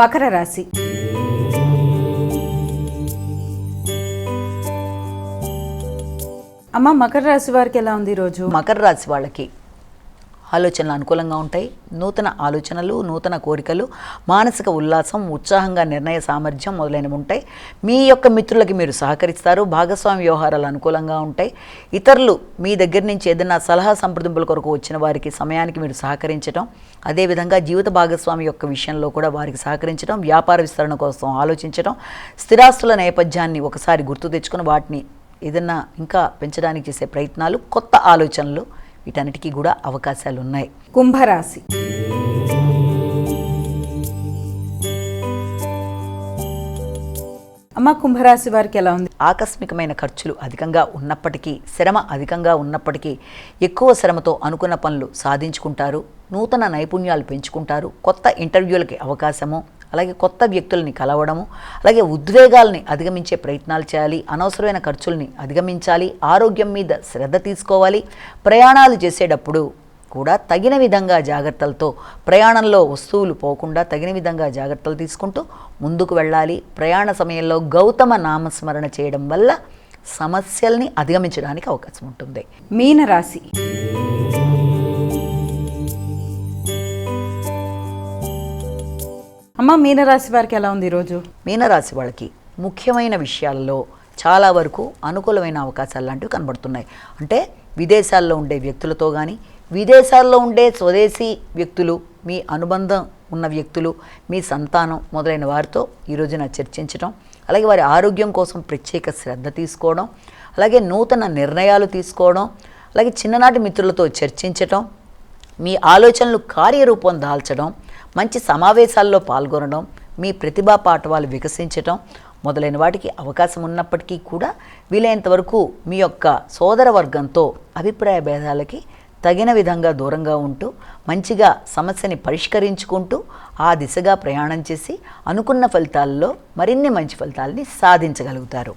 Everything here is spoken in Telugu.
మకర రాశి. అమ్మ మకర రాశి వారికి ఎలా ఉంది ఈరోజు మకర రాశి వాళ్ళకి ఆలోచనలు అనుకూలంగా ఉంటాయి. నూతన ఆలోచనలు నూతన కోరికలు మానసిక ఉల్లాసం ఉత్సాహంగా నిర్ణయ సామర్థ్యం మొదలైనవి ఉంటాయి. మీ యొక్క మిత్రులకి మీరు సహకరిస్తారు. భాగస్వామి వ్యవహారాలు అనుకూలంగా ఉంటాయి. ఇతరులు మీ దగ్గర నుంచి ఏదైనా సలహా సంప్రదింపుల కొరకు వచ్చిన వారికి సమయానికి మీరు సహకరించడం అదేవిధంగా జీవిత భాగస్వామి యొక్క విషయంలో కూడా వారికి సహకరించడం వ్యాపార విస్తరణ కోసం ఆలోచించడం స్థిరాస్తుల నేపథ్యాన్ని ఒకసారి గుర్తు తెచ్చుకుని వాటిని ఏదన్నా ఇంకా పెంచడానికి చేసే ప్రయత్నాలు కొత్త ఆలోచనలు వీటన్నిటికీ కూడా అవకాశాలు ఉన్నాయి కుంభరాశి. అమ్మ కుంభరాశి వారికి ఎలా ఉంది? ఆకస్మికమైన ఖర్చులు అధికంగా ఉన్నప్పటికీ శ్రమ అధికంగా ఉన్నప్పటికీ ఎక్కువ శ్రమతో అనుకున్న పనులు సాధించుకుంటారు నూతన నైపుణ్యాలు పెంచుకుంటారు కొత్త ఇంటర్వ్యూలకి అవకాశము అలాగే కొత్త వ్యక్తుల్ని కలవడము అలాగే ఉద్వేగాల్ని అధిగమించే ప్రయత్నాలు చేయాలి అనవసరమైన ఖర్చుల్ని అధిగమించాలి ఆరోగ్యం మీద శ్రద్ధ తీసుకోవాలి ప్రయాణాలు చేసేటప్పుడు కూడా తగిన విధంగా జాగ్రత్తలతో ప్రయాణంలో వస్తువులు పోకుండా తగిన విధంగా జాగ్రత్తలు తీసుకుంటూ ముందుకు వెళ్ళాలి. ప్రయాణ సమయంలో గౌతమ నామస్మరణ చేయడం వల్ల సమస్యల్ని అధిగమించడానికి అవకాశం ఉంటుంది. మీనరాశి. అమ్మ మీనరాశి వారికి ఎలా ఉంది ఈరోజు మీనరాశి వాళ్ళకి ముఖ్యమైన విషయాల్లో చాలా వరకు అనుకూలమైన అవకాశాలు లాంటివి కనబడుతున్నాయి. అంటే విదేశాల్లో ఉండే వ్యక్తులతో కానీ విదేశాల్లో ఉండే స్వదేశీ వ్యక్తులు మీ అనుబంధం ఉన్న వ్యక్తులు మీ సంతానం మొదలైన వారితో ఈరోజు నా చర్చించడం అలాగే వారి ఆరోగ్యం కోసం ప్రత్యేక శ్రద్ధ తీసుకోవడం అలాగే నూతన నిర్ణయాలు తీసుకోవడం అలాగే చిన్ననాటి మిత్రులతో చర్చించటం మీ ఆలోచనలు కార్యరూపం దాల్చడం మంచి సమావేశాల్లో పాల్గొనడం మీ ప్రతిభా పాఠవాలు వికసించటం మొదలైన వాటికి అవకాశం ఉన్నప్పటికీ కూడా వీలైనంత వరకు మీ యొక్క సోదర వర్గంతో అభిప్రాయ భేదాలకి తగిన విధంగా దూరంగా ఉంటూ మంచిగా సమస్యని పరిష్కరించుకుంటూ ఆ దిశగా ప్రయాణం చేసి అనుకున్న ఫలితాల్లో మరిన్ని మంచి ఫలితాలని సాధించగలుగుతారు.